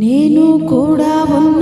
నేను కూడా ఉన్నానయ్యా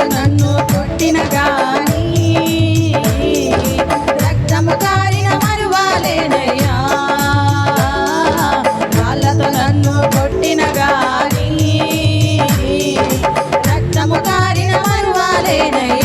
తాత నన్ను కొట్టిన గాని రక్తము కారిన మరువాలేనయ్యా. వాళ్ళతో నన్ను కొట్టిన గాని రక్తము కారిన మరువాలేనయ్యా.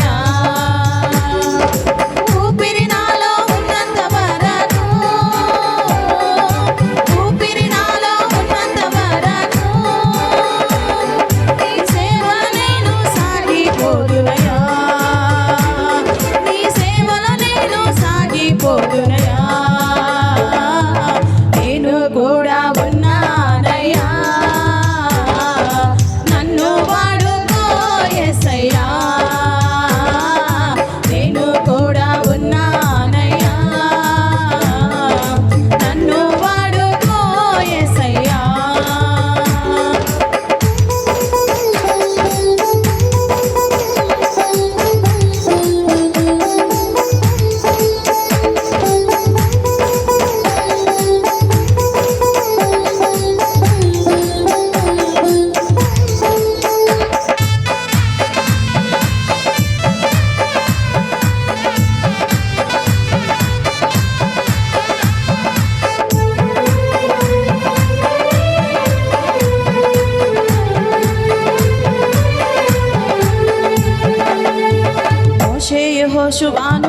বসবান